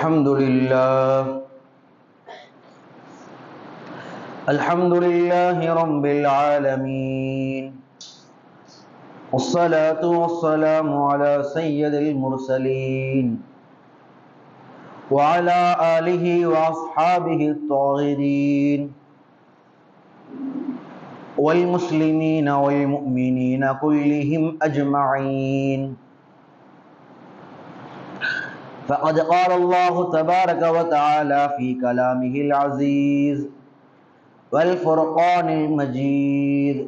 الحمد لله. الحمد لله رب العالمين. والصلاة والسلام على سيد المرسلين وعلى آله وأصحابه الطاهرين والمسلمين والمؤمنين كلهم أجمعين. فقد قال الله تبارك وتعالى في كلامه العزيز والفرقان المجيد.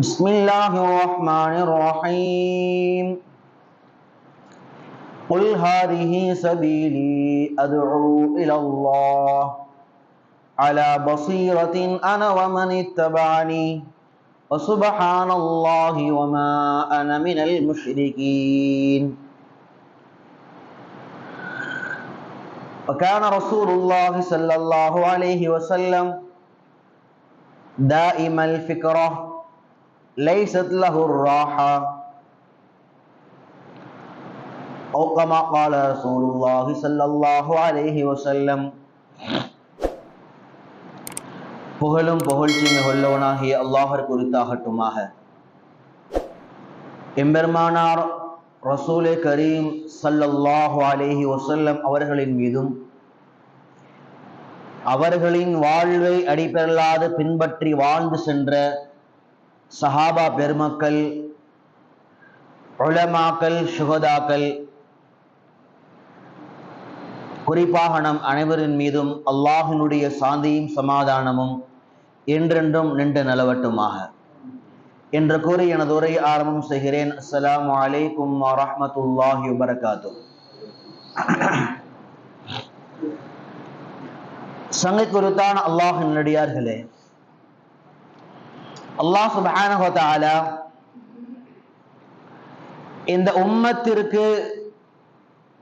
بسم الله الرحمن الرحيم. قل هذه سبيلي أدعو إلى الله على بصيرة أنا ومن اتبعني. وسبحان الله وما أنا من المشركين. وكان رسول الله صلى الله عليه وسلم دائم الفكرة ليست له الراحة. أو كما قال رسول الله صلى الله عليه وسلم புகழும் புகழ்ச்சியும் கொள்ளவனாகிய அல்லாஹர் குறித்தாகட்டுமாக எம்பெருமானார் ரசூலே கரீம் சல்லல்லாஹு அலேஹி வசல்லம் அவர்களின் மீதும் அவர்களின் வாழ்வை அடிபெறலாது பின்பற்றி வாழ்ந்து சென்ற சஹாபா பெருமக்கள் உலமாக்கள் சுகதாக்கள் குறிப்பாக நம் அனைவரின் மீதும் அல்லாஹினுடைய சாந்தியும் சமாதானமும் என்றென்றும் நின்று நிலவட்டுமாக. என்று கூறி எனது உரை ஆரம்பம் செய்கிறேன். அஸ்லாம் அலைக்கும் வரமத்துல்லாஹி வபரகாத்து. சங்கை குறித்தான அல்லாஹின் நடிகார்களே அல்லாஹ் சுப்ஹானஹு இந்த உம்மத்திற்கு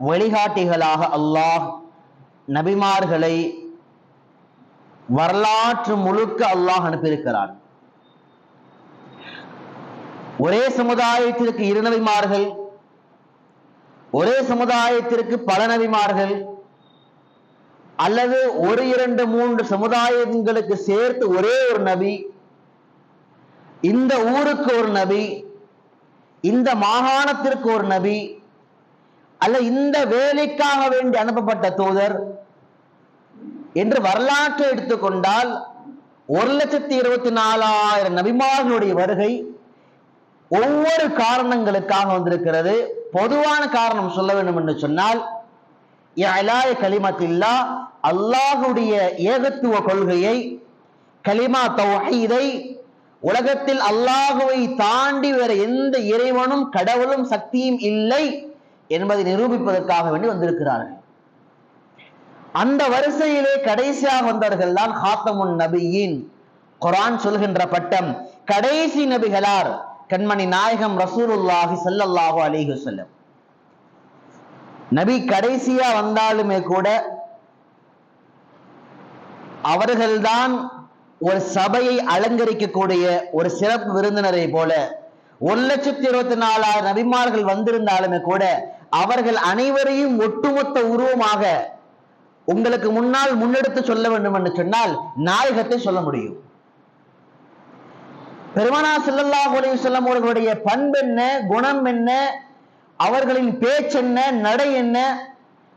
வழிகாட்டிகளாக அல்லாஹ் நபிமார்களை வரலாற்று முழுக்க அல்லாஹ் அனுப்பியிருக்கிறான். ஒரே சமுதாயத்திற்கு இரு நபிமார்கள் ஒரே சமுதாயத்திற்கு பல நபிமார்கள் அல்லது ஒரு இரண்டு மூன்று சமுதாயங்களுக்கு சேர்த்து ஒரே ஒரு நபி இந்த ஊருக்கு ஒரு நபி இந்த மாகாணத்திற்கு ஒரு நபி அல்ல இந்த வேலைக்காக வேண்டி அனுப்பப்பட்ட தூதர் என்று வரலாற்றை எடுத்துக்கொண்டால் ஒரு லட்சத்தி இருபத்தி நாலாயிரம் நபிமார்களுடைய வருகை ஒவ்வொரு காரணங்களுக்காக வந்திருக்கிறது. பொதுவான காரணம் சொல்ல வேண்டும் என்று சொன்னால் இலாய கலிமத்தில்லா அல்லாஹுடைய ஏகத்துவ கொள்கையை கலிமா தௌஹீதை உலகத்தில் அல்லாஹுவை தாண்டி வேற எந்த இறைவனும் கடவுளும் சக்தியும் இல்லை என்பதை நிரூபிப்பதற்காக வேண்டி வந்திருக்கிறார்கள். அந்த வரிசையிலே கடைசியாக வந்தவர்கள் தான் ஹாத்தமுன் நபியின். குரான் சொல்கின்ற பட்டம் கடைசி நபிகளார் கண்மணி நாயகம் ரசூலுல்லாஹி சல்லல்லாஹு அலிஹு செல்லம் நபி கடைசியா வந்தாலுமே கூட அவர்கள்தான் ஒரு சபையை அலங்கரிக்கக்கூடிய ஒரு சிறப்பு விருந்தினரை போல ஒரு லட்சத்தி இருபத்தி நாலாயிரம் நபிமார்கள் வந்திருந்தாலுமே கூட அவர்கள் அனைவரையும் ஒட்டுமொத்த உருவமாக உங்களுக்கு முன்னால் முன்னெடுத்து சொல்ல வேண்டும் என்று சொன்னால் நாயகத்தை சொல்ல முடியும். பெருமானா செல்லல்லாஹ் செல்லம் அவர்களுடைய பண்பு என்ன குணம் என்ன அவர்களின் பேச்சென்ன நடை என்ன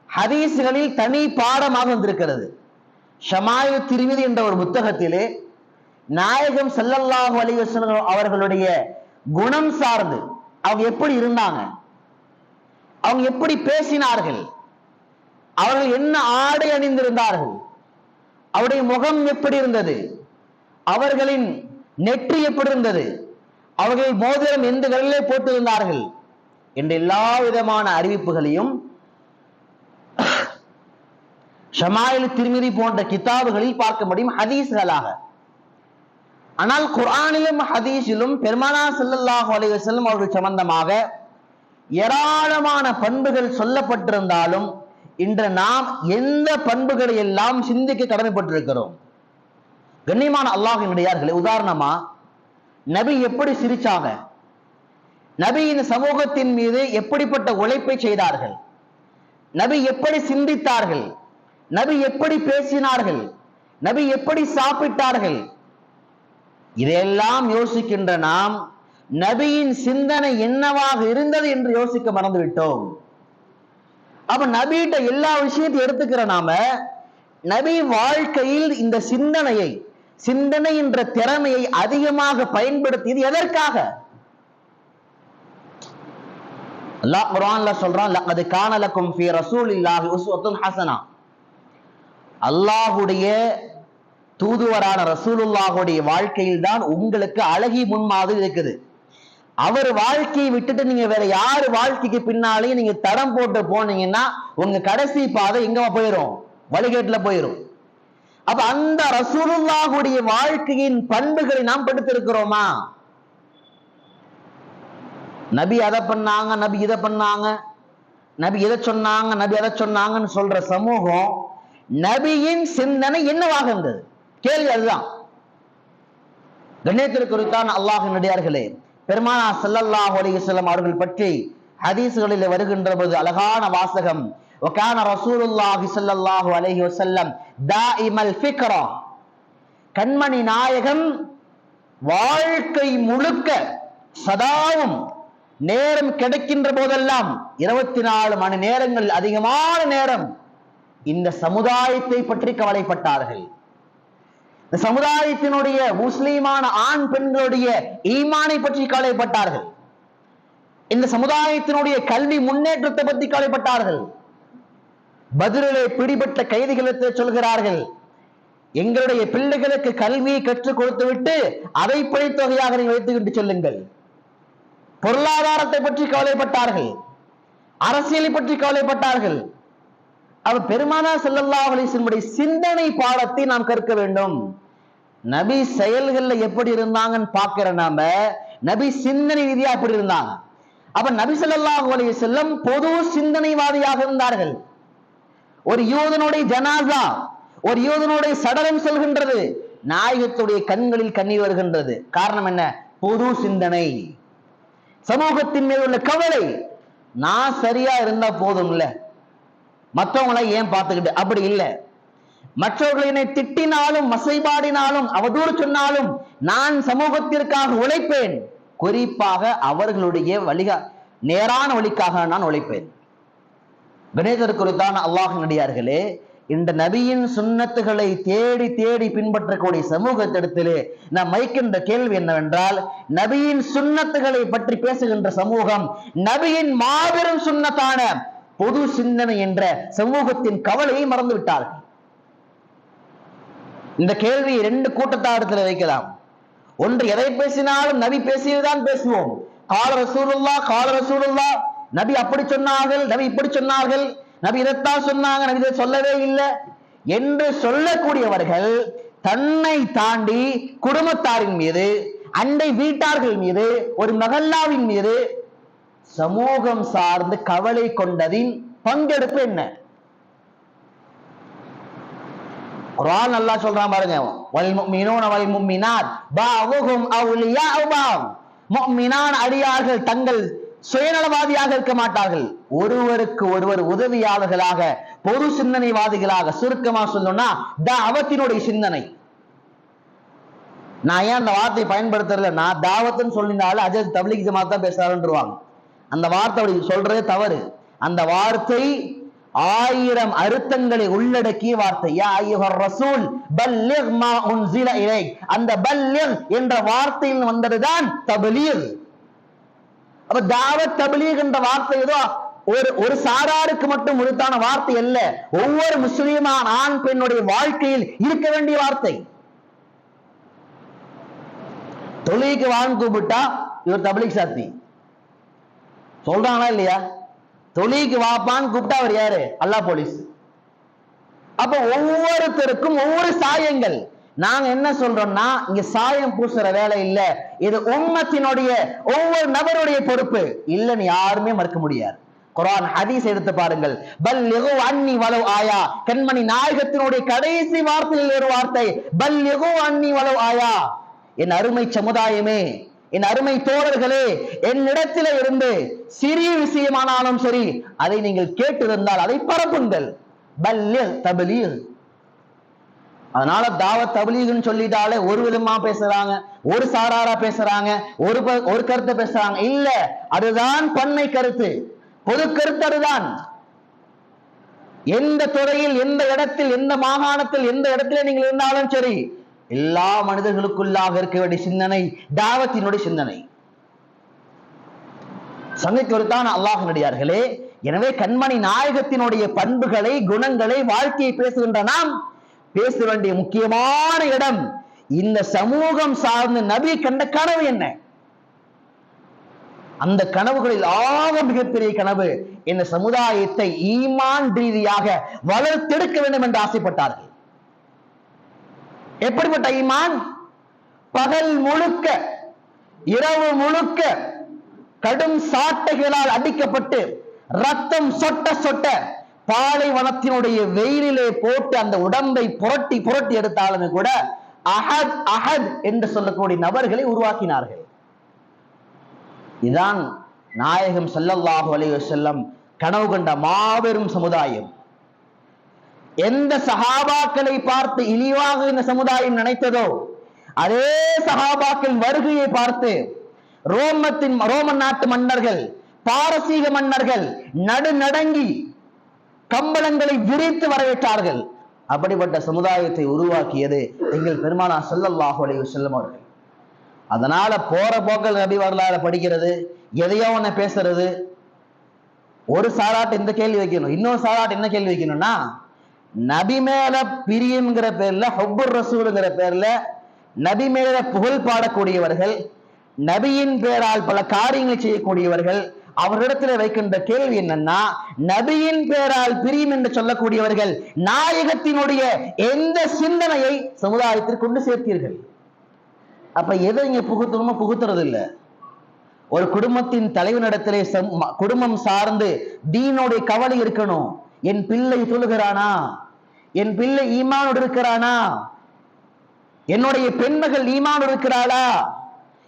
ஹதீசுகளில் தனி பாடமாக வந்திருக்கிறது. ஷமாயு திருவிதி என்ற ஒரு புத்தகத்திலே நாயகம் செல்லல்லாஹு அலிவசன் அவர்களுடைய குணம் சார்ந்து அவங்க எப்படி இருந்தாங்க அவங்க எப்படி பேசினார்கள் அவர்கள் என்ன ஆடை அணிந்திருந்தார்கள்? அவருடைய முகம் எப்படி இருந்தது? அவர்களின் நெற்றி எப்படி இருந்தது? அவர்கள் மோதிரம் எந்த விரலே போட்டிருந்தார்கள்? என்ற எல்லா விதமான அறிவிப்புகளையும் ஷமாயில் திருமிதி போன்ற கிதாபுகளில் பார்க்க முடியும் ஹதீஸ்களாக. ஆனால் குரானிலும் ஹதீஸிலும் பெருமானா செல்லல்லாஹு அலைய செல்லும் அவர்கள் சம்பந்தமாக ஏராளமான பண்புகள் சொல்லப்பட்டிருந்தாலும் இன்று நாம் எந்த பண்புகளை எல்லாம் சிந்திக்க கடமைப்பட்டிருக்கிறோம்? கண்ணியமான அல்லாஹினுடையார்களே உதாரணமா நபி எப்படி சிரிச்சாங்க? நபியின் சமூகத்தின் மீது எப்படிப்பட்ட உழைப்பை செய்தார்கள்? நபி எப்படி சிந்தித்தார்கள்? நபி எப்படி பேசினார்கள்? நபி எப்படி சாப்பிட்டார்கள்? இதையெல்லாம் யோசிக்கின்ற நாம் நபியின் சிந்தனை என்னவாக இருந்தது என்று யோசிக்க மறந்துவிட்டோம். அப்ப நபிகிட்ட எல்லா விஷயத்தையும் எடுத்துக்கிற நாம நபி வாழ்க்கையில் இந்த சிந்தனையை சிந்தனை என்ற திறமையை அதிகமாக பயன்படுத்தியது எதற்காக? அல்லாஹ் குர்ஆன்ல சொல்றான் லaqad கான லக்கும் ஃபீ ரசூலில்லாஹி உஸ்வத்துன் ஹஸனா அல்லாஹ்வுடைய தூதுவரான ரசூலுல்லாஹுடைய வாழ்க்கையில் தான் உங்களுக்கு அழகி முன்மாதிரி இருக்குது. அவர் வாழ்க்கையை விட்டுட்டு நீங்க வேற யாரு வாழ்க்கைக்கு பின்னாலையும் நீங்க தடம் போட்டு போனீங்கன்னா உங்க கடைசி பாதை எங்க போயிரும்? வழிகேட்டுல போயிரும். அப்ப அந்த ரசூலுல்லாஹுடைய வாழ்க்கையின் பண்புகளை நாம் படுத்திருக்கிறோமா? நபி அதை பண்ணாங்க நபி இதை பண்ணாங்க நபி இதை சொன்னாங்க நபி அதை சொன்னாங்கன்னு சொல்ற சமூகம் நபியின் சிந்தனை என்னவாக இருந்தது? கேள்வி அதுதான். கண்ணியத்திற்குறித்தான் அல்லாஹ் நடிகார்களே பெருமானா ஸல்லல்லாஹு அலைஹி வஸல்லம் அவர்கள் பற்றி ஹதீஸ்களில் வருகின்ற போது அழகான வாசகம் وكان رسول الله صلى الله عليه وسلم دائم الفكرة கண்மணி நாயகம் வாழ்க்கை முழுக்க சதாவும் நேரம் கிடைக்கின்ற போதெல்லாம் இருபத்தி நாலு மணி நேரங்கள் அதிகமான நேரம் இந்த சமுதாயத்தை பற்றி கவலைப்பட்டார்கள் இந்த சமுதாயத்தினுடைய முஸ்லீமான ஆண் பெண்களுடைய ஈமானை பற்றி கவலைப்பட்டார்கள். இந்த சமுதாயத்தினுடைய கல்வி முன்னேற்றத்தை பற்றி கவலைப்பட்டார்கள். பதிலே பிடிபட்ட கைதிகளுக்கு சொல்கிறார்கள் எங்களுடைய பிள்ளைகளுக்கு கல்வியை கற்றுக் கொடுத்து விட்டு அதை படித்தொகையாக நீங்கள் வைத்துக்கிட்டு செல்லுங்கள். பொருளாதாரத்தை பற்றி கவலைப்பட்டார்கள் அரசியலை பற்றி கவலைப்பட்டார்கள் அவர் பெருமானா செல்லல்லா அலிசனுடைய சிந்தனை பாடத்தை நாம் கற்க வேண்டும். நபி செயல்கள்ல எப்படி இருந்தாங்கன்னு பார்க்கிற நாம நபி சிந்தனை ரீதியா எப்படி இருந்தாங்க? அப்ப நபி ஸல்லல்லாஹு அலைஹி செல்லம் பொது சிந்தனைவாதியாக இருந்தார்கள். ஒரு யூதனுடைய ஜனாசா ஒரு யூதனுடைய சடலம் செல்கின்றது நாயகத்துடைய கண்களில் கண்ணீர் வருகின்றது. காரணம் என்ன? பொது சிந்தனை. சமூகத்தின் மீது உள்ள கவலை நான் சரியா இருந்தா போதும்ல? மற்றவங்களை ஏன் பார்த்துக்கிட்டு? அப்படி இல்லை. மற்றவர்களை திட்டினாலும் மசைபாடினாலும் அவதூறு சொன்னாலும் நான் சமூகத்திற்காக உழைப்பேன். குறிப்பாக அவர்களுடைய வழிகா நேரான வழிக்காக நான் உழைப்பேன். கணேசர் குறித்தான அல்லாஹ் நடிகார்களே இந்த நபியின் சுண்ணத்துகளை தேடி தேடி பின்பற்றக்கூடிய சமூகத்திடத்திலே நாம் வைக்கின்ற கேள்வி என்னவென்றால் நபியின் சுண்ணத்துகளை பற்றி பேசுகின்ற சமூகம் நபியின் மாபெரும் சுண்ணத்தான பொது சிந்தனை என்ற சமூகத்தின் கவலையை மறந்து விட்டார்கள் இந்த கேள்வியை ரெண்டு கூட்டத்தாரத்தில் வைக்கலாம். ஒன்று எதை பேசினாலும் நபி பேசியதுதான் பேசுவோம். கால ரசூலுல்லா கால ரசூலுல்லா. நபி அப்படி சொன்னார்கள் நபி இப்படி சொன்னார்கள். நபி இதைத்தான் சொன்னாங்க நபி இதை சொல்லவே இல்லை. என்று சொல்லக்கூடியவர்கள் தன்னை தாண்டி குடும்பத்தாரின் மீது அண்டை வீட்டார்கள் மீது ஒரு மகல்லாவின் மீது சமூகம் சார்ந்து கவலை கொண்டதின் பங்கெடுப்பு என்ன? குரான் நல்லா சொல்றான் பாருங்க. வல் முஃமினூன வல் முக்மினாத் பஅதுஹும் அவுலியா பாவ் முக்மினான் அடியார்கள் தங்கள் சுயநலவாதியாக இருக்க மாட்டார்கள். ஒருவருக்கு ஒருவர் உதவியாளர்களாக பொது சிந்தனைவாதிகளாக சுருக்கமா சொல்லணும்னா தாவத்தினுடைய சிந்தனை. நான் ஏன் அந்த வார்த்தையை பயன்படுத்துறதுல நான் தாவத்துன்னு சொல்லினாலும் அஜய் தப்லீக் ஜமாத் தான் பேசுறாருன்றவாங்க. அந்த வார்த்தை அப்படி சொல்றதே தவறு. அந்த வார்த்தை ஆயிரம் அர்த்தங்களை உள்ளடக்கிய வார்த்தை. யா ரசூல் பல்லிக் மா உன்சில இலைக் அந்த பல்லிக் என்ற வார்த்தையில் வந்ததுதான் தபலீர் அப்ப தாவத் தபலீக் என்ற வார்த்தை ஏதோ ஒரு ஒரு சாராருக்கு மட்டும் உரித்தான வார்த்தை அல்ல. ஒவ்வொரு முஸ்லிமான ஆண் பெண்ணுடைய வாழ்க்கையில் இருக்க வேண்டிய வார்த்தை. தொழிலுக்கு வான் கூப்பிட்டா இவர் தபலிக் சாத்தி. சொல்றாங்களா இல்லையா? தொழிலுக்கு வாப்பான்னு கூப்பிட்டா அவர் யாரு? அல்லாஹ் போலீஸ். அப்ப ஒவ்வொருத்தருக்கும் ஒவ்வொரு சாயங்கள். நாங்க என்ன சொல்றோம்னா இங்க சாயம் பூசுற வேலை இல்ல. இது உம்மத்தினுடைய ஒவ்வொரு நபருடைய பொறுப்பு. இல்லைன்னு யாருமே மறுக்க முடியாது. குரான் ஹதீஸ் எடுத்து பாருங்கள். பல் லிகு அன்னி வலவு ஆயா. கண்மணி நாயகத்தினுடைய கடைசி வார்த்தையில் ஒரு வார்த்தை. பல் லிகு அன்னி வலவு ஆயா. என் அருமை சமுதாயமே என் அருமை தோழர்களே என்னிடத்தில இருந்து சிறிய விஷயமானாலும் சரி அதை நீங்கள் கேட்டிருந்தால் அதை பரப்புங்கள். பல்லில் தபலீல். அதனால தாவ தபலீகன்னு சொல்லிட்டாலே ஒரு விதமா பேசுறாங்க ஒரு சாராரா பேசுறாங்க ஒரு ப- ஒரு கருத்தை பேசுறாங்க. இல்ல அதுதான் பன்மை கருத்து. பொது கருத்து அதுதான். எந்த துறையில் எந்த இடத்தில் எந்த மாகாணத்தில் எந்த இடத்துல நீங்கள் இருந்தாலும் சரி எல்லா மனிதர்களுக்குள்ளாக இருக்க வேண்டிய சிந்தனை தாவத்தினுடைய சிந்தனை. சங்கைக்குறித்தான் அல்லாஹ் நடிகார்களே எனவே கண்மணி நாயகத்தினுடைய பண்புகளை குணங்களை வாழ்க்கையை பேசுகின்ற நாம் பேச வேண்டிய முக்கியமான இடம் இந்த சமூகம் சார்ந்த நபி கண்ட கனவு என்ன? அந்த கனவுகளில் ஆக மிகப்பெரிய கனவு இந்த சமுதாயத்தை ஈமான் ரீதியாக வளர்த்தெடுக்க வேண்டும் என்று ஆசைப்பட்டார்கள். எப்படிப்பட்ட ஈமான்? பகல் முழுக்க இரவு முழுக்க கடும் சாட்டைகளால் அடிக்கப்பட்டு ரத்தம் சொட்ட சொட்ட பாலைவனத்தினுடைய வெயிலிலே போட்டு அந்த உடம்பை புரட்டி புரட்டி எடுத்தாலுமே கூட அஹத் அஹத் என்று சொல்லக்கூடிய நபர்களை உருவாக்கினார்கள். இதான் நாயகம் சல்லல்லாஹு அலைஹி வஸல்லம் கனவு கண்ட மாபெரும் சமுதாயம். எந்த சகாபாக்களை பார்த்து இழிவாக இந்த சமுதாயம் நினைத்ததோ அதே சகாபாக்கள் வருகையை பார்த்து ரோமத்தின் ரோமன் நாட்டு மன்னர்கள் பாரசீக மன்னர்கள் நடுநடங்கி கம்பளங்களை விரித்து வரவேற்றார்கள். அப்படிப்பட்ட சமுதாயத்தை உருவாக்கியது எங்கள் பெருமானா ஸல்லல்லாஹு அலைஹி அவர்கள். அதனால போற போக்கள் நபி வரலாறு படிக்கிறது எதையோ ஒண்ணு பேசுறது. ஒரு சாராட்டு இந்த கேள்வி வைக்கணும் இன்னொரு சாராட்டு என்ன கேள்வி வைக்கணும்னா நபி மேல பிரியம்ங்கிற பேர்ல ஹொப்புர் ரசூலுங்கிற பேர்ல நபி மேல புகழ் பாடக்கூடியவர்கள் நபியின் பேரால் பல காரியங்களை செய்யக்கூடியவர்கள் அவரிடத்துல வைக்கின்ற கேள்வி என்னன்னா நபியின் பேரால் பிரியும் என்று சொல்லக்கூடியவர்கள் நாயகத்தினுடைய எந்த சிந்தனையை சமுதாயத்திற்கு கொண்டு சேர்த்தீர்கள்? அப்ப எதை இங்க புகுத்தணுமோ புகுத்துறது இல்ல ஒரு குடும்பத்தின் தலைவனிடத்திலே குடும்பம் சார்ந்து தீனுடைய கவலை இருக்கணும். என் பிள்ளை தொழுகிறானா என் பிள்ளை ஈமானோடு இருக்கிறானா? என்னுடைய பெண்மகள் ஈமானோடு இருக்கிறாளா?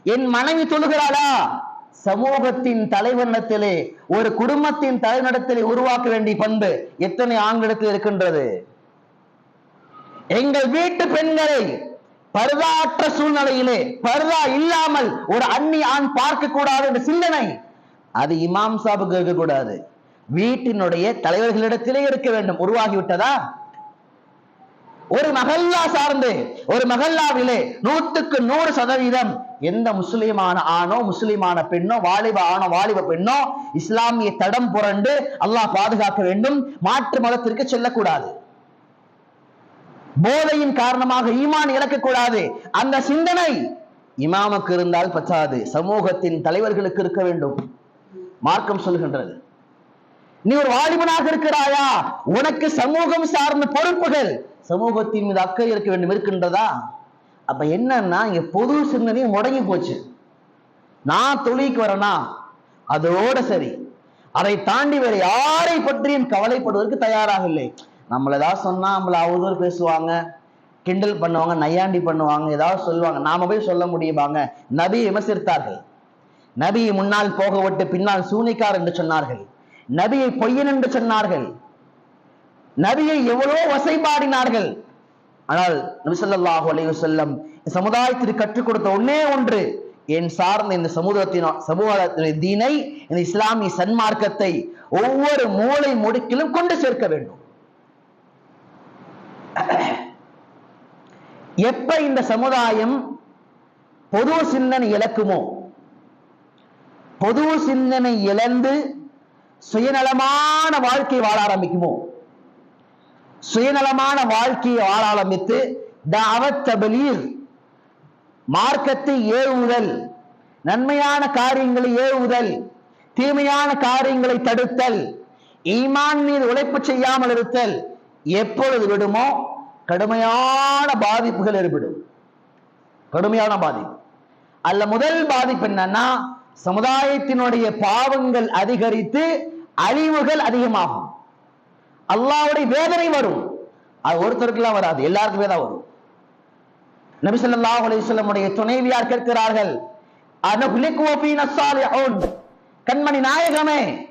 என் மனைவி தொழுகிறாளா சமூகத்தின் தலைவனிடத்திலே ஒரு குடும்பத்தின் தலைவனிடத்திலே உருவாக்க வேண்டிய பண்பு எத்தனை ஆண்களிடத்தில் இருக்கின்றது? எங்கள் வீட்டு பெண்களை பருதாற்ற சூழ்நிலையிலே பருதா இல்லாமல் ஒரு அண்ணி ஆண் பார்க்க கூடாது என்ற சிந்தனை அது இமாம் சாபுக்கு இருக்கக்கூடாது. வீட்டினுடைய தலைவர்களிடத்திலே இருக்க வேண்டும். உருவாகிவிட்டதா? ஒரு மகல்லா சார்ந்து ஒரு மகல்லாவிலே நூற்றுக்கு நூறு சதவீதம் எந்த முஸ்லிமான ஆணோ முஸ்லிமான பெண்ணோ வாலிப ஆணோ வாலிப பெண்ணோ இஸ்லாமிய தடம் புரண்டு அல்லாஹ் பாதுகாக்க வேண்டும். மாற்று மதத்திற்கு செல்லக்கூடாது. போதையின் காரணமாக ஈமான் இழக்கக்கூடாது. அந்த சிந்தனை இமாமுக்கு இருந்தால் பச்சாது சமூகத்தின் தலைவர்களுக்கு இருக்க வேண்டும். மார்க்கம் சொல்கின்றது. நீ ஒரு வாலிபனாக இருக்கிறாயா? உனக்கு சமூகம் சார்ந்த பொறுப்புகள் சமூகத்தின் மீது அக்கறை இருக்க வேண்டும் இருக்கின்றதா? அப்ப என்னன்னா இங்க பொது சிந்தனையும் முடங்கி போச்சு. நான் தொழிலுக்கு வரேனா? அதோட சரி. அதை தாண்டி வேற யாரை பற்றியும் கவலைப்படுவதற்கு தயாராக இல்லை. நம்மள ஏதாவது சொன்னா நம்மள அவதூறு பேசுவாங்க. கிண்டல் பண்ணுவாங்க நையாண்டி பண்ணுவாங்க ஏதாவது சொல்லுவாங்க. நாம போய் சொல்ல முடியுமாங்க? நபி விமர்சித்தார்கள். நபியை முன்னால் போக விட்டு பின்னால் சூனிக்கார் என்று சொன்னார்கள். நபியை பொய்யன் என்று சொன்னார்கள். நபியை எவ்வளவோ வசைபாடினார்கள். ஆனால் நபிசல்லாஹு ஸல்லல்லாஹு செல்லம் இந்த சமுதாயத்திற்கு கற்றுக் கொடுத்த ஒன்னே ஒன்று. என் சார்ந்த இந்த சமுதாயத்தின் சமூகத்தின் தீனை இந்த இஸ்லாமிய சன்மார்க்கத்தை ஒவ்வொரு மூளை முடுக்கிலும் கொண்டு சேர்க்க வேண்டும். எப்ப இந்த சமுதாயம் பொது சிந்தனை இழக்குமோ? பொது சிந்தனை இழந்து சுயநலமான வாழ்க்கை வாழ ஆரம்பிக்குமோ? சுயநலமான வாழ்க்கையை வாழ ஆரம்பித்து தாவத் தபலீர் மார்க்கத்தை ஏவுதல் நன்மையான காரியங்களை ஏவுதல் தீமையான காரியங்களை தடுத்தல் ஈமான் மீது உழைப்பு செய்யாமல் இருத்தல் எப்பொழுது விடுமோ? கடுமையான பாதிப்புகள் ஏற்படும். கடுமையான பாதிப்பு. அல்ல முதல் பாதிப்பு என்னன்னா சமுதாயத்தினுடைய பாவங்கள் அதிகரித்து அழிவுகள் அதிகமாகும். அல்லாவுடைய வேதனை வரும். அது ஒருத்தருக்குலாம் வராது. எல்லாருக்குமே தான் வரும். நபிசல்லாஹ் அலிசல்லமுடைய துணைவியார் கேட்கிறார்கள் கண்மணி நாயகமே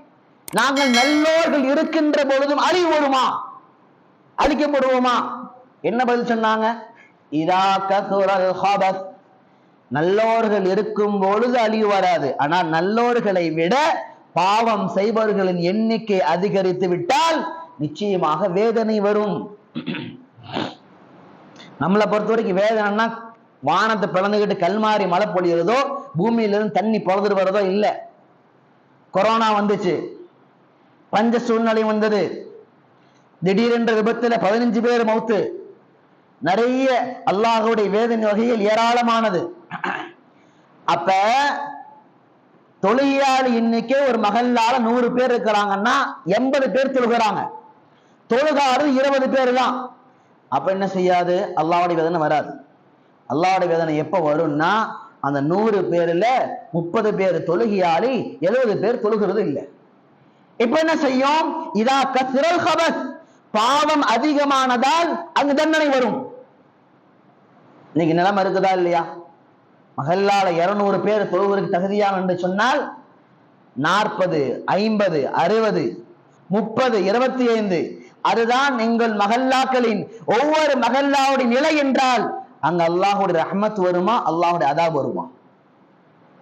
நாங்கள் நல்லோர்கள் இருக்கின்ற பொழுதும் அழிவு வருமா? அழிக்கப்படுவோமா? என்ன பதில் சொன்னாங்க? இதா கசுரல் நல்லோர்கள் இருக்கும் பொழுது அழிவு வராது. ஆனால் நல்லோர்களை விட பாவம் செய்பவர்களின் எண்ணிக்கை அதிகரித்து விட்டால் நிச்சயமாக வேதனை வரும். நம்மளை பொறுத்த வரைக்கும் வேதனைன்னா வானத்தை பிளந்துகிட்டு கல்மாரி மழை பொழியிறதோ பூமியிலிருந்து தண்ணி பிறந்துட்டு வர்றதோ இல்லை. கொரோனா வந்துச்சு. பஞ்ச சூழ்நிலை வந்தது. திடீரென்ற விபத்தில் பதினஞ்சு பேர் மௌத்து நிறைய அல்லாஹுடைய வேதனை வகையில் ஏராளமானது. அப்ப தொழிலாளி இன்னைக்கே ஒரு மகல்லால நூறு பேர் இருக்கிறாங்கன்னா எண்பது பேர் தொழுகிறாங்க. தொழுகாறு இருபது பேர் தான் அப்ப என்ன செய்யாது? அல்லாவுடைய வேதனை வராது. அல்லாவுடைய வேதனை எப்ப வரும்னா அந்த நூறு பேர்ல முப்பது பேர் தொழுகியாளி எழுபது பேர் தொழுகிறது இல்லை. இப்ப என்ன செய்யும்? இதா கசிரல் ஹபஸ். பாவம் அதிகமானதால் அங்கு தண்டனை வரும். இன்னைக்கு நிலைமை இருக்குதா இல்லையா? மகல்லால இருநூறு பேர் தொழுவதற்கு தகுதியாக என்று சொன்னால் நாற்பது ஐம்பது அறுபது முப்பது இருபத்தி ஐந்து அதுதான் எங்கள் மகல்லாக்களின் ஒவ்வொரு மகல்லாவுடைய நிலை என்றால் அங்க அல்லாஹுடைய ரஹமத் வருமா அல்லாஹுடைய அதாப் வருமா?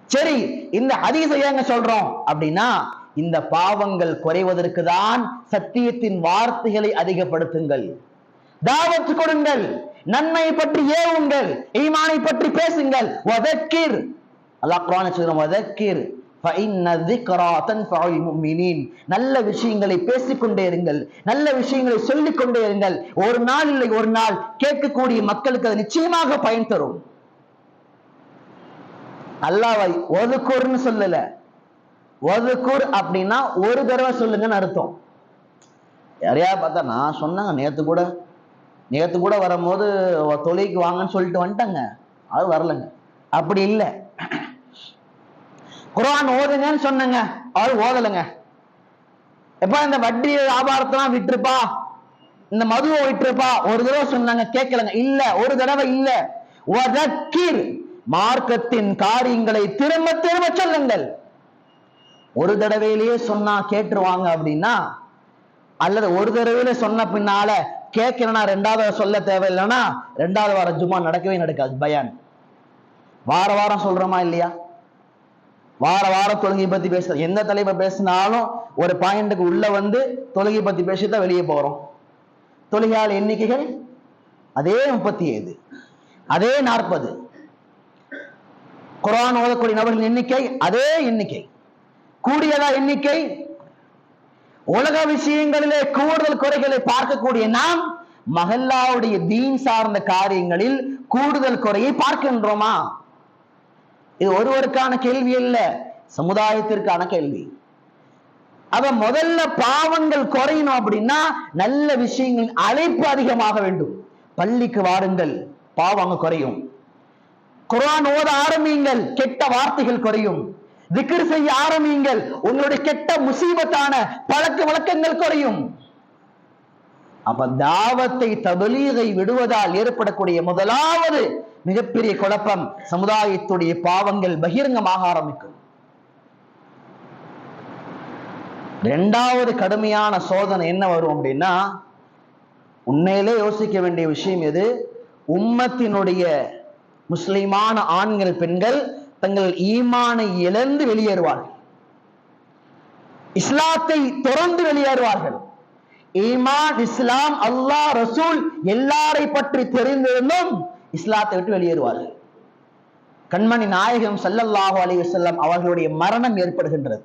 சரி இந்த ஹதீஸை ஏங்க சொல்றோம்? அப்படின்னா இந்த பாவங்கள் குறைவதற்கு தான் சத்தியத்தின் வார்த்தைகளை அதிகப்படுத்துங்கள். தாவத்து கொடுங்கள். நன்மை பற்றி ஏவுங்கள் ஈமானை பற்றி பேசுங்கள். வதக்கீர். அல்லாஹ் குரான சொல்கிறோம் வதக்கீர். நல்ல விஷயங்களை பேசிக்கொண்டே இருங்கள். நல்ல விஷயங்களை சொல்லிக் கொண்டே இருங்கள். ஒரு நாள் இல்லை ஒரு நாள் கேட்கக்கூடிய மக்களுக்கு அது நிச்சயமாக பயன் தரும். அல்லாவை ஒதுக்கூர்னு சொல்லல. ஒதுக்கூர் அப்படின்னா ஒரு தடவை சொல்லுங்கன்னு அர்த்தம். யாரையா பார்த்தா நான் சொன்னாங்க நேத்து கூட. நேற்று கூட வரும்போது தொழிலுக்கு வாங்கன்னு சொல்லிட்டு வந்துட்டாங்க. அது வரலங்க. அப்படி இல்லை. குரான் ஓதுங்கன்னு சொன்னங்க. அது ஓதலைங்க. எப்ப இந்த வட்டி வியாபாரத்தெல்லாம் விட்டுருப்பா? இந்த மதுவை விட்டுருப்பா? ஒரு தடவை சொன்னாங்க கேட்கலங்க. இல்ல ஒரு தடவை இல்ல. வதக்கிர் மார்க்கத்தின் காரியங்களை திரும்ப திரும்ப சொல்லுங்கள். ஒரு தடவையிலேயே சொன்னா கேட்டுருவாங்க அப்படின்னா அல்லது ஒரு தடவையில சொன்ன பின்னால கேட்கிறேன்னா ரெண்டாவது சொல்ல தேவையில்லைன்னா ரெண்டாவது வாரம் ஜும்மா நடக்கவே நடக்காது பயான். வார வாரம் சொல்றோமா இல்லையா? வார வாரம் தொழுகை பத்தி பேசுறது எந்த தலைப்பை பேசினாலும் ஒரு பாயிண்ட்டுக்கு உள்ள வந்து தொழுகை பத்தி பேசிதான் வெளியே போறோம். தொழுகையாள எண்ணிக்கைகள் அதே முப்பத்தி ஏழு அதே நாற்பது. குரான் ஓதக்கூடிய நபர்களின் எண்ணிக்கை அதே எண்ணிக்கை. கூடியதா எண்ணிக்கை உலக விஷயங்களிலே கூடுதல் குறைகளை பார்க்கக்கூடிய நாம் மகல்லாவுடைய தீன் சார்ந்த காரியங்களில் கூடுதல் குறையை பார்க்கின்றோமா? இது ஒருவருக்கான கேள்வி அல்ல சமுதாயத்திற்கான கேள்வி. அவ முதல்ல பாவங்கள் குறையணும் அப்படின்னா நல்ல விஷயங்களின் அழைப்பு அதிகமாக வேண்டும். பள்ளிக்கு வாருங்கள் பாவங்க குறையும். குரான் ஓத ஆரம்பியுங்கள் கெட்ட வார்த்தைகள் குறையும். திக்ர் செய்ய ஆரம்பியுங்கள். உங்களுடைய கெட்ட முசீபத்தான பழக்க வழக்கங்கள் குறையும். அப்ப தாவத்தை தபலீகை விடுவதால் ஏற்படக்கூடிய முதலாவது மிகப்பெரிய குழப்பம் சமுதாயத்துடைய பாவங்கள் பகிரங்கமாக ஆரம்பிக்கும். ரெண்டாவது கடுமையான சோதனை என்ன வரும் அப்படின்னா உண்மையிலே யோசிக்க வேண்டிய விஷயம் எது? உம்மத்தினுடைய முஸ்லிமான ஆண்கள் பெண்கள் தங்கள் ஈமானை இழந்து வெளியேறுவார்கள். இஸ்லாத்தை தொடர்ந்து வெளியேறுவார்கள். ஈமான் இஸ்லாம் அல்லாஹ் ரசூல் எல்லாரை பற்றி தெரிந்திருந்தும் இஸ்லாத்தை விட்டு வெளியேறுவார்கள். கண்மணி நாயகம் சல்லல்லாஹு அலி வஸல்லம் அவர்களுடைய மரணம் ஏற்படுகின்றது.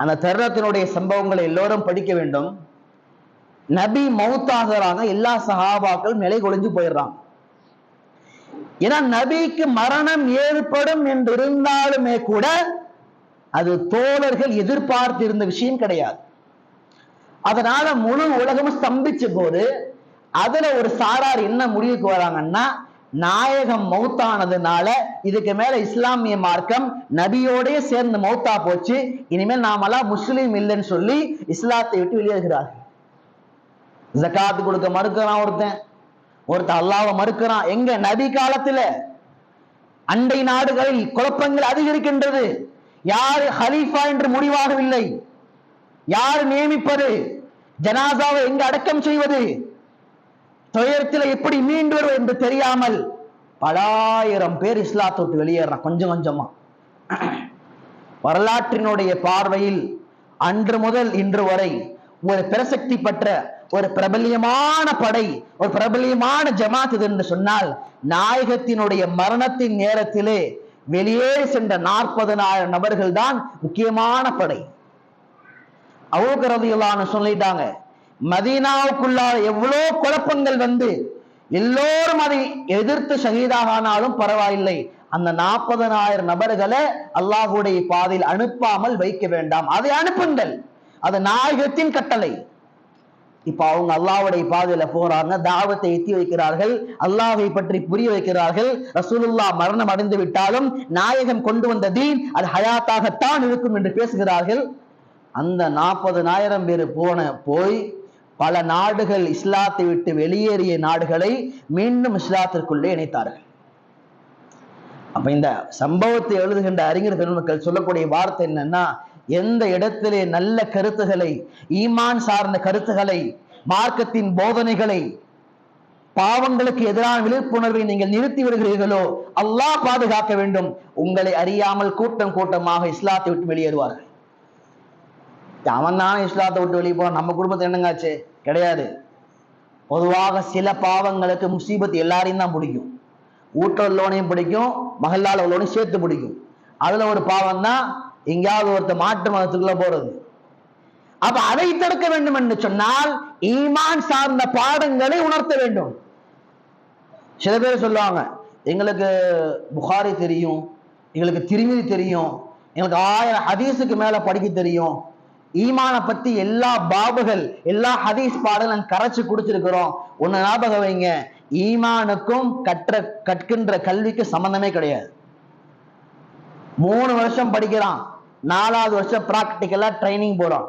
அந்த தருணத்தினுடைய சம்பவங்களை எல்லோரும் படிக்க வேண்டும். நபி மௌத்தாகிறாங்க எல்லா சஹாபாக்கள் நிலை கொழிஞ்சு போயிடுறாங்க. ஏன்னா நபிக்கு மரணம் ஏற்படும் என்று இருந்தாலுமே கூட அது தோழர்கள் எதிர்பார்த்து இருந்த விஷயம் கிடையாது. அதனால முழு உலகமும் ஸ்தம்பிச்ச போது அதுல ஒரு சாரார் என்ன முடிவுக்கு வராங்கன்னா நாயகம் மௌத்தானதுனால இதுக்கு மேல இஸ்லாமிய மார்க்கம் நபியோடய சேர்ந்து மௌத்தா போச்சு இனிமேல் நாமெல்லாம் முஸ்லீம் இல்லைன்னு சொல்லி இஸ்லாத்தை விட்டு வெளியேறுகிறார்கள். ஜக்காத்து கொடுக்க மறுக்கிறான் ஒருத்தன். ஒருத்தன் அல்லாவை மறுக்கிறான். எங்க நபி காலத்துல? அண்டை நாடுகளில் குழப்பங்கள் அதிகரிக்கின்றது. யார் ஹலீஃபா என்று முடிவாகவில்லை. யார் நியமிப்பது? ஜனாசாவை எங்க அடக்கம் செய்வது? துயரத்தில் எப்படி மீண்டு வருவது என்று தெரியாமல் பலாயிரம் பேர் இஸ்லாத்தை விட்டு வெளியேறான் கொஞ்சம் கொஞ்சமா. வரலாற்றினுடைய பார்வையில் அன்று முதல் இன்று வரை ஒரு பிரசக்தி பெற்ற ஒரு பிரபல்யமான படை ஒரு பிரபல்யமான ஜமாத் இது என்று சொன்னால் நாயகத்தினுடைய மரணத்தின் நேரத்திலே வெளியே சென்ற நாற்பதனாயிரம் நபர்கள் தான் முக்கியமான படை. அவுக்கரதியலான்னு சொல்லிட்டாங்க மதீனாவுக்குள்ளார எவ்வளோ குழப்பங்கள் வந்து எல்லோரும் அதை எதிர்த்து ஷஹீதாக ஆனாலும் பரவாயில்லை. அந்த நாற்பதனாயிரம் நபர்களை அல்லாஹுடைய பாதையில் அனுப்பாமல் வைக்க வேண்டாம். அதை அனுப்புங்கள். அது நாயகத்தின் கட்டளை. இப்ப அவங்க அல்லாவுடைய பாதையில போறாங்க தாவத்தை எத்தி வைக்கிறார்கள் அல்லாஹை பற்றி புரிய வைக்கிறார்கள். ரசூலுல்லா மரணம் அடைந்து விட்டாலும் நாயகம் கொண்டு வந்த தீன் அது ஹயாத்தாகத்தான் இருக்கும் என்று பேசுகிறார்கள். அந்த நாற்பதனாயிரம் பேர் போன போய் பல நாடுகள் இஸ்லாத்தை விட்டு வெளியேறிய நாடுகளை மீண்டும் இஸ்லாத்திற்குள்ளே இணைத்தார்கள். அப்ப இந்த சம்பவத்தை எழுதுகின்ற அறிஞர் பெருமக்கள் சொல்லக்கூடிய வார்த்தை என்னன்னா எந்த இடத்திலே நல்ல கருத்துகளை ஈமான் சார்ந்த கருத்துகளை மார்க்கத்தின் போதனைகளை பாவங்களுக்கு எதிரான விழிப்புணர்வை நீங்கள் நிறுத்தி விடுகிறீர்களோ அல்லாஹ் பாதுகாக்க வேண்டும். உங்களை அறியாமல் கூட்டம் கூட்டமாக இஸ்லாத்தை விட்டு வெளியேறுவார்கள். அவன் தானே இஸ்லாத்தை விட்டு வெளியே போன நம்ம குடும்பத்தை என்னங்காச்சு? கிடையாது. பொதுவாக சில பாவங்களுக்கு முசீபத் எல்லாரையும் தான் பிடிக்கும். வீட்டில் உள்ளவனையும் பிடிக்கும் மகளால் உள்ளவனையும் சேர்த்து பிடிக்கும். அதுல ஒரு பாவம் தான் எங்கேயாவது ஒருத்த மாற்று மதத்துக்குள்ள போறது. அப்ப அதை தடுக்க வேண்டும் என்று சொன்னால் ஈமான் சார்ந்த பாடங்களை உணர்த்த வேண்டும். சில பேர் சொல்லுவாங்க எங்களுக்கு புகாரி தெரியும் எங்களுக்கு திருமதி தெரியும் எங்களுக்கு ஆயிரம் ஹதீஸுக்கு மேல படிக்க தெரியும். ஈமானை பத்தி எல்லா பாபுகள் எல்லா ஹதீஸ் பாடல் நாங்க கரைச்சு குடிச்சிருக்கிறோம். ஒன்னு ஞாபகம் வைங்க ஈமானுக்கும் கற்ற கற்கின்ற கல்விக்கு சம்பந்தமே கிடையாது. மூணு வருஷம் படிக்கிறான். நாலாவது வருஷம் ப்ராக்டிக்கலாக ட்ரைனிங் போகிறோம்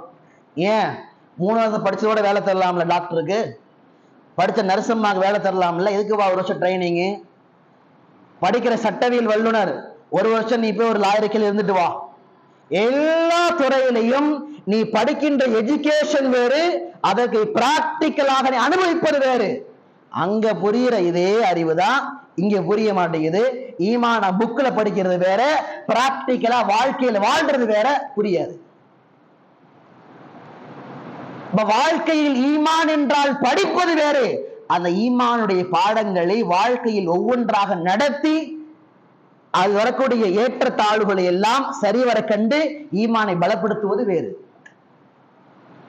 ஏன்? மூணு வருஷம் படித்ததோட வேலை தரலாம்ல டாக்டருக்கு படித்த நர்சம்மாக்கு வேலை தரலாம்ல எதுக்குவா ஒரு வருஷம் ட்ரைனிங்கு படிக்கிற சட்டவியல் வல்லுனர் ஒரு வருஷம் நீ போய் ஒரு லாயருக்கில் இருந்துட்டு வா. எல்லா துறையிலையும் நீ படிக்கின்ற எஜுகேஷன் வேறு அதற்கு பிராக்டிக்கலாக நீ அனுபவிப்பது வேறு. அங்க புரியுற இதே அறிவு தான் இங்க புரிய மாட்டேங்குது. ஈமான புக்ல படிக்கிறது வேற பிராக்டிக்கலா வாழ்க்கையில வாழ்றது வேற புரியாது. வாழ்க்கையில் ஈமான் என்றால் படிப்பது வேறு. அந்த ஈமானுடைய பாடங்களை வாழ்க்கையில் ஒவ்வொன்றாக நடத்தி அது வரக்கூடிய ஏற்றத்தாழ்வுகளை எல்லாம் சரிவர கண்டு ஈமானை பலப்படுத்துவது வேறு.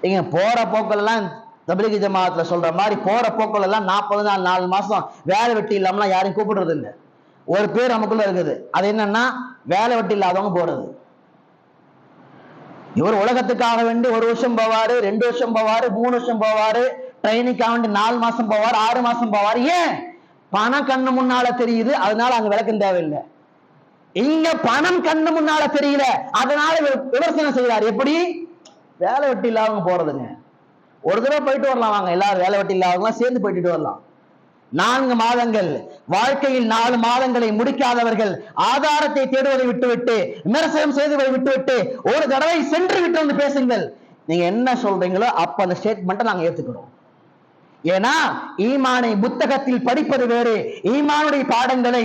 நீங்க போற போக்கெல்லாம் தபிலிகி ஜமாத்துல சொல்ற மாதிரி போற போக்கள் எல்லாம் நாற்பது நாள் நாலு மாசம் வேலை வெட்டி இல்லாமலாம் யாரையும் கூப்பிடுறது இல்லை. ஒரு பேர் நமக்குள்ள இருக்குது. அது என்னன்னா வேலை வெட்டி இல்லாதவங்க போறது. இவர் உலகத்துக்காக வேண்டி ஒரு வருஷம் போவாரு ரெண்டு வருஷம் போவாரு மூணு வருஷம் போவாரு ட்ரைனிங்காக வேண்டி நாலு மாசம் போவார் ஆறு மாசம் போவார். ஏன்? பணம் கண்ணு முன்னால தெரியுது அதனால அங்க விளக்கம் தேவையில்லை. இங்க பணம் கண்ணு முன்னால தெரியல அதனால விமர்சனம் செய்யறாரு எப்படி? வேலை வெட்டி இல்லாதவங்க போறதுங்க. ஒரு தடவை போயிட்டு வரலாம் வாங்க. எல்லாரும் வேலை வெட்டி இல்லாதவங்களாம் சேர்ந்து போயிட்டு வரலாம். நான்கு மாதங்கள் வாழ்க்கையில் நாலு மாதங்களை முடிக்காதவர்கள் ஆதாரத்தை தேடுவதை விட்டுவிட்டு விமர்சனம் செய்துவதை விட்டுவிட்டு ஒரு தடவை சென்று விட்டு வந்து பேசுங்கள். நீங்க என்ன சொல்றீங்களோ அப்ப அந்த ஸ்டேட்மெண்ட்டை நாங்க ஏத்துக்கிறோம். ஏன்னா ஈமானை புத்தகத்தில் படிப்பது வேறு. ஈமானுடைய பாடங்களை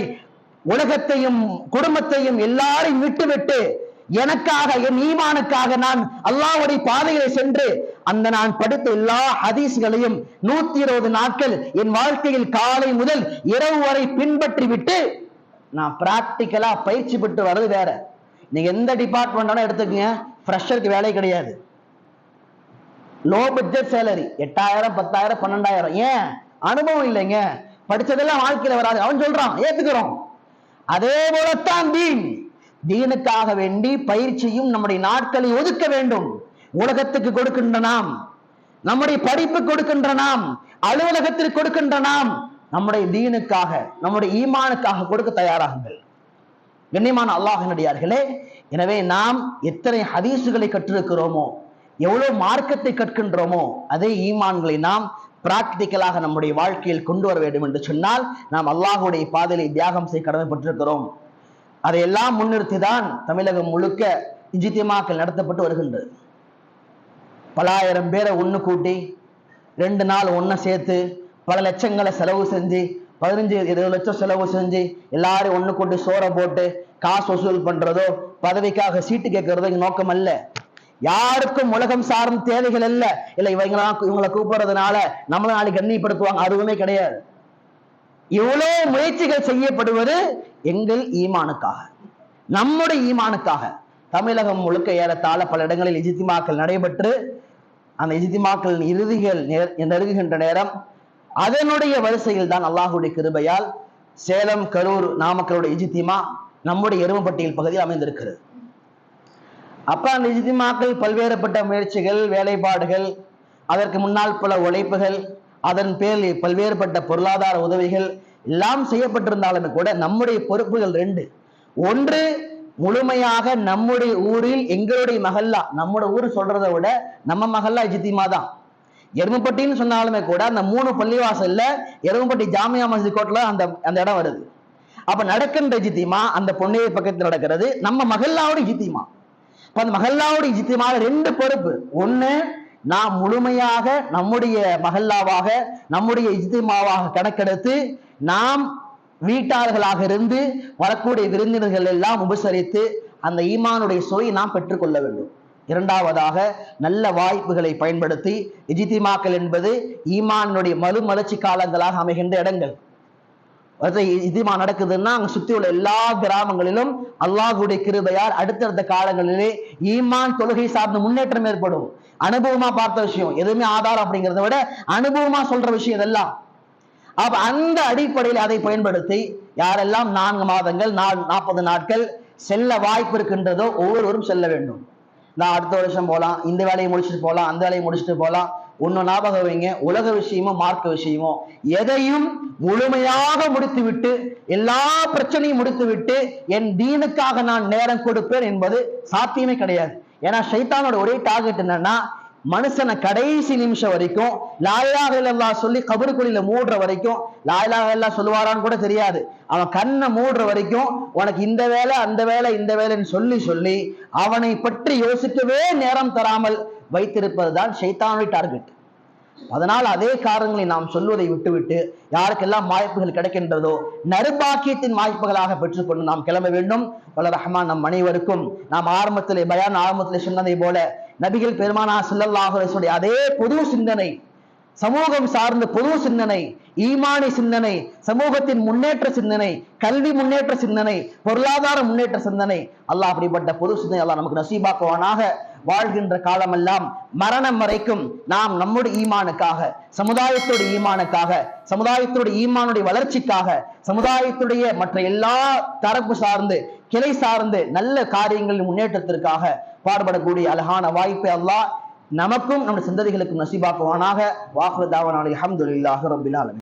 உலகத்தையும் குடும்பத்தையும் எல்லாரையும் விட்டுவிட்டு எனக்காக என் ஈமானுக்காக நான் அல்லாவுடைய பாதையிலே சென்று அந்த நான் படித்த எல்லா ஹதீஸ்களையும் நூத்தி இருபது நாட்கள் என் வாழ்க்கையில் காலை முதல் இரவு வரை பின்பற்றி விட்டு நான் பிராக்டிக்கலா பயிற்சி பெற்று வர்றது வேற. நீங்க எந்த டிபார்ட்மெண்ட் எடுத்துக்கங்க ஃப்ரெஷருக்கு வேலை கிடையாது. லோ பட்ஜெட் சேலரி எட்டாயிரம் பத்தாயிரம் பன்னெண்டாயிரம். ஏன்? அனுபவம் இல்லைங்க. படிச்சதெல்லாம் வாழ்க்கையில வராது. அவன் சொல்றான் ஏத்துக்கிறோம். அதே போலத்தான் தீன். தீனுக்காக வேண்டி பயிற்சியும் நம்முடைய நாட்களை ஒதுக்க வேண்டும். உலகத்துக்கு கொடுக்கின்ற நாம் நம்முடைய படிப்பு கொடுக்கின்ற நாம் அலுவலகத்திற்கு கொடுக்கின்ற நாம் நம்முடைய தீனுக்காக நம்முடைய ஈமானுக்காக கொடுக்க தயாராகுங்கள். கண்ணியமான அல்லாஹினடியார்களே எனவே நாம் எத்தனை ஹதீசுகளை கற்றிருக்கிறோமோ எவ்வளவு மார்க்கத்தை கற்கின்றோமோ அதே ஈமான்களை நாம் பிராக்டிக்கலாக நம்முடைய வாழ்க்கையில் கொண்டு வர வேண்டும் என்று சொன்னால் நாம் அல்லாஹுடைய பாதையை தியாகம் செய்ய கடமைப்பட்டிருக்கிறோம். அதையெல்லாம் முன்னிறுத்தி தான் தமிழகம் முழுக்க இஜித்தியமாக்கல் நடத்தப்பட்டு வருகின்றது. பலாயிரம் பேரை ஒன்று கூட்டி ரெண்டு நாள் ஒன்றை சேர்த்து பல லட்சங்களை செலவு செஞ்சு பதினஞ்சு இருபது லட்சம் செலவு செஞ்சு எல்லாரும் ஒன்று கூட்டி சோறை போட்டு காசு வசூல் பண்றதோ பதவிக்காக சீட்டு கேட்கறதோ இங்க நோக்கம் அல்ல. யாருக்கும் உலகம் சார்ந்த தேவைகள் இல்லை இல்லை இவங்களாம் இவங்களை கூப்பிடுறதுனால நம்மளும் நாளைக்கு கண்ணிப்படுத்துவாங்க. அதுவுமே கிடையாது. இவ்வளோ முயற்சிகள் செய்யப்படுவது எங்கள் ஈமானுக்காக. நம்முடைய ஈமானுக்காக. தமிழகம் முழுக்க ஏறத்தாழ பல இடங்களில் இஜித்திமாக்கள் நடைபெற்று அந்த இஜித்திமாக்கள் இறுதிகள் நெருங்குகின்ற நேரம் அதனுடைய வரிசையில் தான் அல்லாஹுடைய கிருபையால் சேலம் கரூர் நாமக்கலுடைய இஜித்திமா நம்முடைய எருமப்பட்டியல் பகுதியில் அமைந்திருக்கிறது. அப்ப அந்த இஜித்திமாக்கள் பல்வேறுபட்ட முயற்சிகள் வேலைப்பாடுகள் அதற்கு முன்னால் பல உழைப்புகள் அதன் பேரில் பல்வேறுபட்ட பொருளாதார உதவிகள் எல்லாம் செய்யப்பட்டிருந்தாலுமே கூட நம்முடைய பொறுப்புகள் ரெண்டு. ஒன்று முழுமையாக நம்முடைய ஊரில் எங்களுடைய மகல்லா நம்முடைய ஊர் சொல்றதை விட நம்ம மகல்லா இஜித்திமா தான். எருமப்பட்டின்னு சொன்னாலுமே கூட அந்த மூணு பள்ளிவாசல்ல எருமப்பட்டி ஜாமியா மஸ்ஜித் கோட்டில் அந்த அந்த இடம் வருது. அப்ப நடக்கின்ற ஜித்திமா அந்த பொன்னையை பக்கத்தில் நடக்கிறது நம்ம மகல்லாவோட ஜித்திமா இப்ப அந்த மகல்லாவோட ஜித்திமாவில் ரெண்டு பொறுப்பு. ஒன்று நாம் முழுமையாக நம்முடைய மகல்லாவாக நம்முடைய இஜ்திமாவாக கணக்கெடுத்து நாம் வீட்டார்களாக இருந்து வரக்கூடிய விருந்தினர்கள் எல்லாம் உபசரித்து அந்த ஈமானுடைய சுவை நாம் பெற்றுக்கொள்ள வேண்டும். இரண்டாவதாக நல்ல வாய்ப்புகளை பயன்படுத்தி இஜித்திமாக்கள் என்பது ஈமானுடைய மறுமலர்ச்சி காலங்களாக அமைகின்ற இடங்கள். இதுமா நடக்குதுன்னா அங்க சுத்தி உள்ள எல்லா கிராமங்களிலும் அல்லாஹுடைய கிருபையால் அடுத்தடுத்த காலங்களிலே ஈமான் தொழுகை சார்ந்த முன்னேற்றம் ஏற்படும். அனுபவமா பார்த்த விஷயம். எதுவுமே ஆதாரம் அப்படிங்கிறத விட அனுபவமா சொல்ற விஷயம் இதெல்லாம். அப்ப அந்த அடிப்படையில் அதை பயன்படுத்தி யாரெல்லாம் நான்கு மாதங்கள் நாற்பது நாட்கள் செல்ல வாய்ப்பு இருக்கின்றதோ ஒவ்வொருவரும் செல்ல வேண்டும். நான் அடுத்த வருஷம் போலாம் இந்த வேலையை முடிச்சுட்டு போகலாம் அந்த வேலையை முடிச்சுட்டு போகலாம் ஒன்னும் ஞாபகம் வைங்க உலக விஷயமோ மார்க்க விஷயமோ எதையும் முழுமையாக முடித்துவிட்டு எல்லா பிரச்சனையும் முடித்துவிட்டு என் தீனுக்காக நான் நேரம் கொடுப்பேன் என்பது சாத்தியமே கிடையாது. ஏன்னா ஷைத்தானோட ஒரே டார்கெட் என்னன்னா மனுஷனை கடைசி நிமிஷம் வரைக்கும் லாயிலாக இல்லல்லா சொல்லி கபருக்குழியில மூடுற வரைக்கும் லாயிலாக இல்லா சொல்லுவாரான்னு கூட தெரியாது. அவன் கண்ணை மூடுற வரைக்கும் உனக்கு இந்த வேலை அந்த வேலை இந்த வேலைன்னு சொல்லி சொல்லி அவனை பற்றி யோசிக்கவே நேரம் தராமல் வைத்திருப்பதுதான் ஷைத்தானுடைய டார்கெட் அதனால் அதே காரணங்களை நாம் சொல்வதை விட்டுவிட்டு யாருக்கெல்லாம் வாய்ப்புகள் கிடைக்கின்றதோ நறுபாக்கியத்தின் வாய்ப்புகளாக பெற்றுக்கொண்டு நாம் கிளம்ப வேண்டும். வல்ல ரஹ்மான் நம் அனைவருக்கும் நாம் ஆரம்பத்திலே பயான் ஆரம்பத்திலே சொன்னதை போல நபிகள் பெருமானா சில்லல்லாஹுடைய அதே பொது சிந்தனை சமூகம் சார்ந்த பொது சிந்தனை ஈமானி சிந்தனை சமூகத்தின் முன்னேற்ற சிந்தனை கல்வி முன்னேற்ற சிந்தனை பொருளாதார முன்னேற்ற சிந்தனை. அல்லாஹ் அப்படிப்பட்ட பொது சிந்தனை அல்லாஹ் நமக்கு நசீபாக்குவானாக. வாழ்கின்ற காலமெல்லாம் மரணம் வரைக்கும் நாம் நம்முடைய ஈமானுக்காக சமுதாயத்துடைய ஈமானுக்காக சமுதாயத்துடைய ஈமானுடைய வளர்ச்சிக்காக சமுதாயத்துடைய மற்ற எல்லா தரப்பு சார்ந்து கிளை சார்ந்து நல்ல காரியங்களின் முன்னேற்றத்திற்காக பாடுபடக்கூடிய அழகான வாய்ப்பை அல்லாஹ் நமக்கும் நம்முடைய சந்ததிகளுக்கும் நசீபாக்குவானாக. வாக்குதாவனாலே அஹமதுல்லாஹ் ரப்பில்